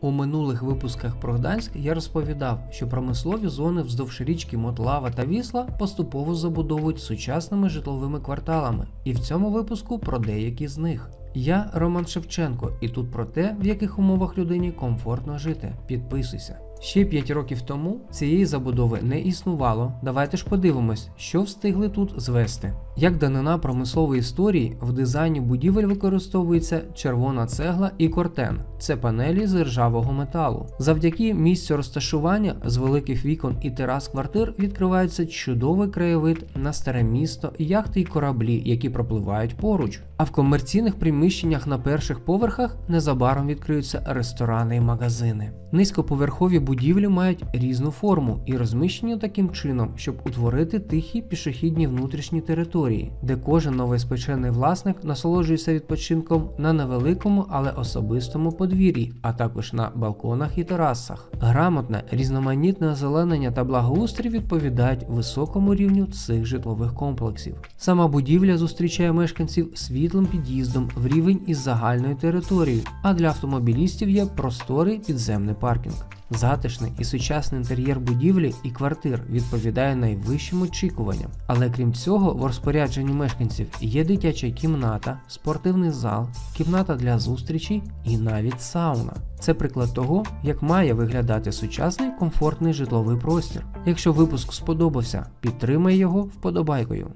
У минулих випусках про Гданськ я розповідав, що промислові зони вздовж річки Мотлава та Вісла поступово забудовують сучасними житловими кварталами, і в цьому випуску про деякі з них. Я Роман Шевченко, і тут про те, в яких умовах людині комфортно жити. Підписуйся. Ще 5 років тому цієї забудови не існувало. Давайте ж подивимось, що встигли тут звести. Як данина промислової історії, в дизайні будівель використовується червона цегла і кортен. Це панелі з ржавого металу. Завдяки місцю розташування з великих вікон і терас квартир відкривається чудовий краєвид на старе місто, яхти й кораблі, які пропливають поруч. А в комерційних приміщеннях на перших поверхах незабаром відкриються ресторани і магазини. Низькоповерхові будівлі мають різну форму і розміщені таким чином, щоб утворити тихі пішохідні внутрішні території, де кожен новоіспечений власник насолоджується відпочинком на невеликому, але особистому подвір'ї, а також на балконах і терасах. Грамотне, різноманітне озеленення та благоустрій відповідають високому рівню цих житлових комплексів. Сама будівля зустрічає мешканців світлим під'їздом в рівень із загальною територією, а для автомобілістів є просторий підземний паркінг. Затишний і сучасний інтер'єр будівлі і квартир відповідає найвищим очікуванням. Але крім цього, в розпорядженні мешканців є дитяча кімната, спортивний зал, кімната для зустрічей і навіть сауна. Це приклад того, як має виглядати сучасний комфортний житловий простір. Якщо випуск сподобався, підтримай його вподобайкою.